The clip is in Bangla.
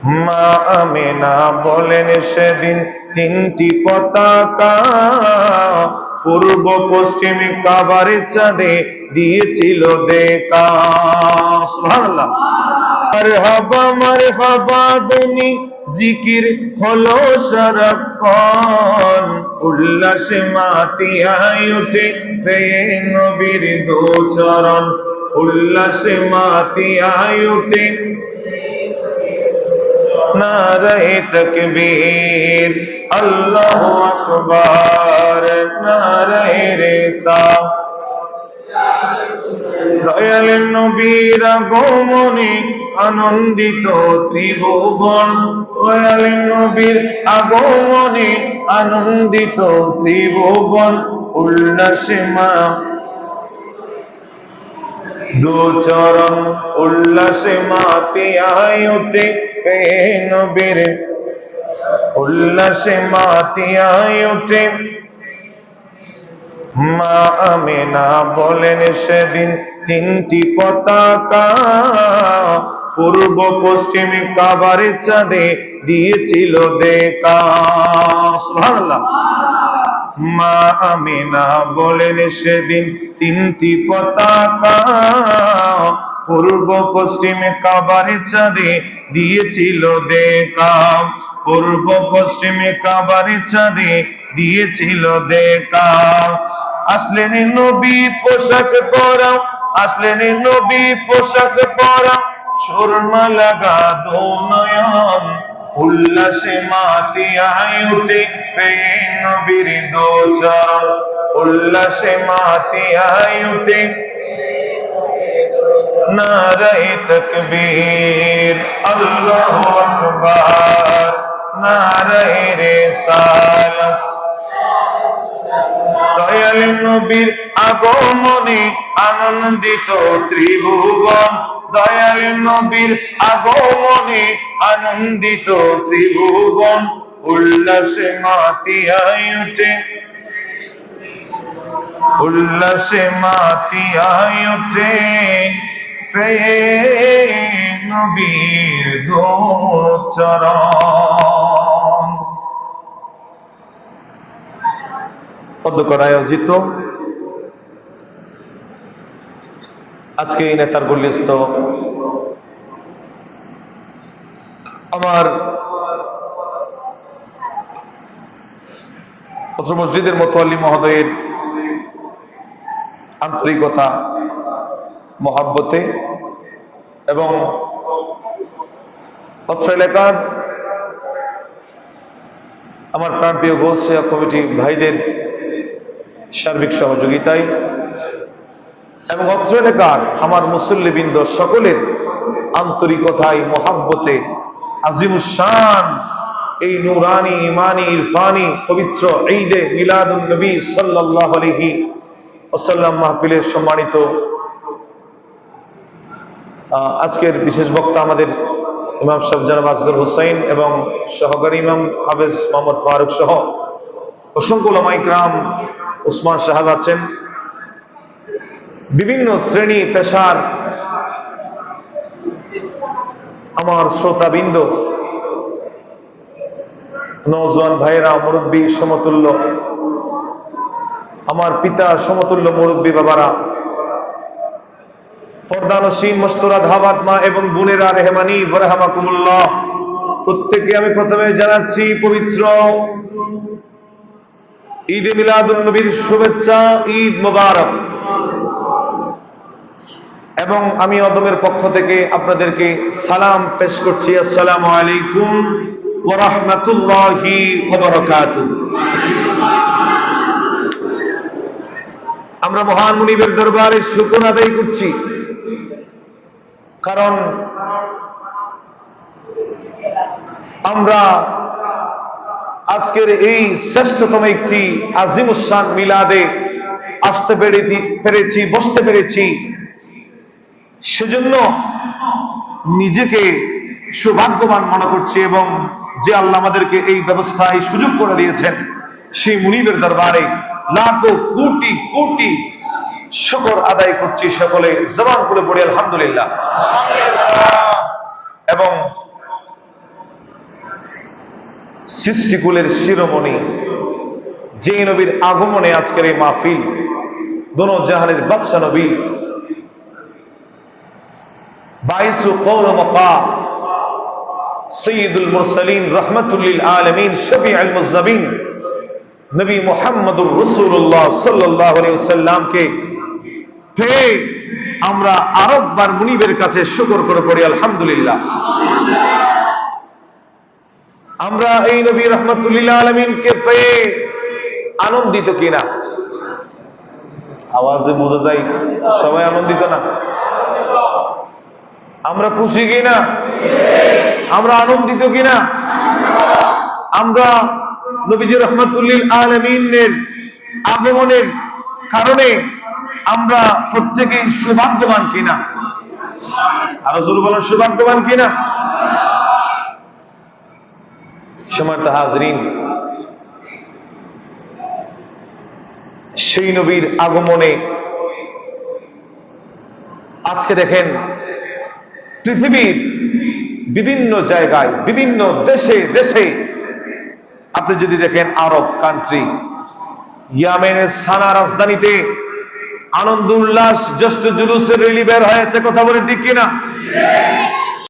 মা আমেনা বলেন সেদিন তিনটি পতাকা পূর্ব পশ্চিমে কাবারে চাঁদে দিয়েছিল দেখা মারহাবা দুনি, জিকির হলো সারাক্ষণ। উল্লাসে মাতিয়ায় উঠে পেয়ে নবীর উল্লাসে মাতিয়ায় উঠে নারায়ে তকবীর। আল্লাহু আকবার, নারায়ে রিসালাত দয়াল নবীর আগমনে আনন্দিত ত্রিভুবন। দয়াল নবীর আগমনে আনন্দিত ত্রিভুবন। উল্লাসে মা দু চরণ উল্লাসে পে নবীর। উল্লাসে উঠে। মা আমেনা বলেন সেদিন তিনটি পতাকা পূর্ব পশ্চিমে কাবারে চাঁদে দিয়েছিল দেখা মা আমিনা বলেন সেদিন তিনটি পতাকা পূর্ব পশ্চিমে কাবারে চাঁদে দিয়েছিল দেখা পূর্ব পশ্চিমে কাবারে চাঁদে দিয়েছিল দেখা আসলেন নবী পোশাক পরা, আসলেন নবী পোশাক পরা, সুরমা লাগা দো নয়ন উল্লাসে মাতিয়ায় উঠে নবীর দোচর উল্লাসে মাতিয়ায় উঠে নারায়ে তকবীর। আল্লাহু আকবার, নারায়ে রিসালাত। দয়াল নবীর আগমনে আনন্দিত ত্রিভুবন দয়াল নবীর আগমনে আনন্দিত ত্রিভুবন উল্লাসে মাতিয়ায় উঠে। উল্লাসে মাতিয়ায় উঠে নবীর দোচরণ পদ্মকর আয়োজিত আজকে এই নেতার গুলিস্ত। আমার অত্র মসজিদের মতোয়ালি মহোদয়ের আন্তরিকতা, মহাব্বতে এবং অত্র এলাকার আমার প্রাণপ্রিয় গোসিয়া কমিটি ভাইদের সার্বিক সহযোগিতায় এবং অত্র এলাকার আমার মুসল্লিবৃন্দ সকলের আন্তরিকতায়, মহাব্বতে আজিমুসান এই নুরানি, ইমানি, ইরফানি, পবিত্র ঈদে মিলাদুল নবী সাল্লাল্লাহু আলাইহি ওয়াসাল্লাম মাহফিলের সম্মানিত আজকের বিশেষ বক্তা আমাদের ইমাম সাহেব জনাব আসগর হুসাইন এবং সহকারী ইমাম হাফেজ মোহাম্মদ ফারুক সহ অসংখ্য ওলামা ইকরাম উসমান সাহেব আছেন। বিভিন্ন শ্রেণি, পেশার আমার শ্রোতাবৃন্দ, নওজোয়ান ভাইয়েরা, মুরব্বী সমতুল্য, আমার পিতা সমতুল্য মুরব্বী বাবারা, পর্দানসীন মস্তরা ধাবাত মা এবং বোনেরা রেহমানি বরহামাকুমুল্লাহ প্রত্যেককে আমি প্রথমে জানাচ্ছি পবিত্র ঈদ মিলাদুল নবীর শুভেচ্ছা, ঈদ মোবারক। এবং আমি অদমের পক্ষ থেকে আপনাদেরকে সালাম পেশ করছি। আসসালামু আলাইকুম আমরা মহান মুনিবের দরবারে শুকর আদায় করছি। কারণ আমরা আজকের এই শ্রেষ্ঠতম একটি আজিমুসান মিলাদে আসতে পেরেছি পেরেছি, বসতে পেরেছি। সেজন্য নিজেকে সৌভাগ্যবান মনে করছি এবং যে আল্লাহ আমাদেরকে এই ব্যবস্থায় সুযোগ করে দিয়েছেন, সেই মুনিবের দরবারে লাখো কোটি কোটি শুকর আদায় করছি সকলে। জবান করে পড়ি, আলহামদুলিল্লাহ। এবং সৃষ্টিকুলের শিরোমণি যে নবীর আগমনে আজকের এই মাহফিল, দোনো জাহানের বাদশা নবী আমরা মুনিবের কাছে শুকর করে পড়ি, আলহামদুলিল্লাহ। আমরা এই নবী রহমতুল্লিল্লাহ আলমিনকে পেয়ে আনন্দিত কিনা? আওয়াজে বোঝা যায়, সবাই আনন্দিত না? আমরা খুশি কিনা? আমরা আনন্দিত কিনা? আমরা নবীজি রহমতুল্লিল আলমিনের আগমনের কারণে আমরা প্রত্যেকেই সৌভাগ্যবান কিনা? আরও জোর বলেন, সৌভাগ্যবান কিনা? সমর্থ হাজরিন, সেই নবীর আগমনে আজকে দেখেন পৃথিবীর বিভিন্ন জায়গায়, বিভিন্ন দেশে দেশে। আপনি যদি দেখেন আরব কান্ট্রি ইয়ামেনের সানা রাজধানীতে আনন্দ উল্লাস, জ্যেষ্ঠ জুলুসের রিলি বের হয়েছে, কথা বলে ঠিক কিনা?